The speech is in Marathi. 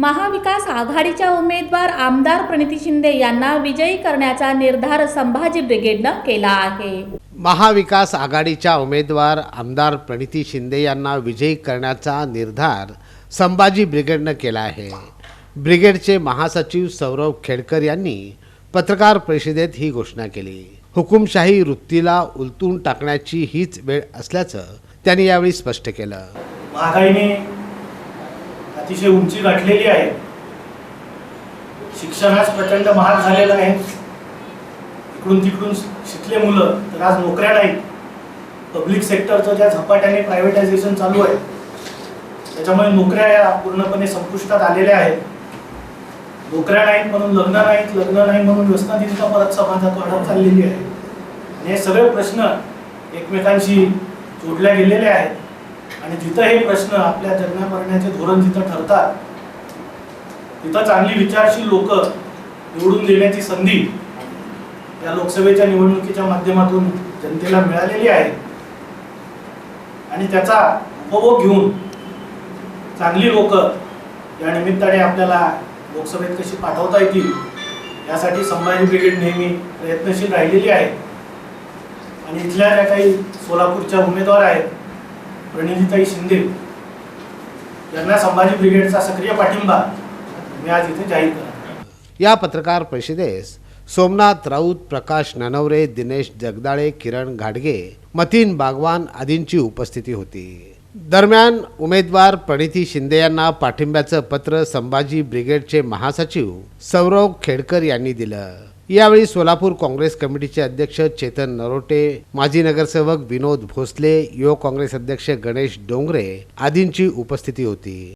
महाविकास आघाडीच्या उमेदवार आमदार प्रणिती शिंदे यांना विजयी करण्याचा निर्धार संभाजी ब्रिगेडनं केला आहे. महाविकास आघाडीच्या उमेदवार आमदार प्रणिती शिंदे यांना विजयी करण्याचा निर्धार संभाजी ब्रिगेडनं केला आहे. ब्रिगेडचे महासचिव सौरभ खेडकर यांनी पत्रकार परिषदेत ही घोषणा केली. हुकुमशाही वृत्तीला उलटून टाकण्याची हीच वेळ असल्याचं त्यांनी यावेळी स्पष्ट केलं. महागाईने अतिशय उंची गाठलेली आहे. शिक्षण आज प्रचंड महाग झालेलं आहे. इकडून तिकडून शिकले मुलं तर आज नोकऱ्या नाहीत. पब्लिक सेक्टरचं ज्या झपाट्याने प्रायव्हेटायझेशन चालू आहे त्याच्यामुळे नोकऱ्या या पूर्णपणे संपुष्टात आलेल्या आहेत. नोकऱ्या नाहीत म्हणून लग्न नाहीत लग्न नाही म्हणून व्यसनाधीनता परत समाजात वाढत चाललेली आहे. आणि हे सगळे प्रश्न एकमेकांशी जोडल्या गेलेले आहेत. आणि जिथं हे प्रश्न आपल्या जगण्या करण्याचे धोरण जिथं ठरतात तिथं चांगली विचारशील लोक निवडून देण्याची संधी या लोकसभेच्या निवडणुकीच्या माध्यमातून जनतेला मिळालेली आहे. आणि त्याचा उपभोग घेऊन चांगली लोक या निमित्ताने आपल्याला लोकसभेत कशी पाठवता येतील यासाठी संभाजी ब्रिगेड नेहमी प्रयत्नशील राहिलेली आहे. आणि इथल्या ज्या काही सोलापूरच्या उमेदवार आहेत प्रणितीताई शिंदे यांना संभाजी ब्रिगेडचा सक्रिय पाठिंबा मी आज इथे जाहीर या पत्रकार परिषदेस सोमनाथ राऊत प्रकाश ननवरे दिनेश जगदाळे किरण घाडगे मतीन बागवान आदींची उपस्थिती होती. दरम्यान उमेदवार प्रणिती शिंदे यांना पाठिंब्याचं पत्र संभाजी ब्रिगेडचे महासचिव सौरव खेडकर यांनी दिलं. यावेळी सोलापूर काँग्रेस कमिटीचे अध्यक्ष चेतन नरोटे माजी नगरसेवक विनोद भोसले युवक काँग्रेस अध्यक्ष गणेश डोंगरे आदींची उपस्थिती होती.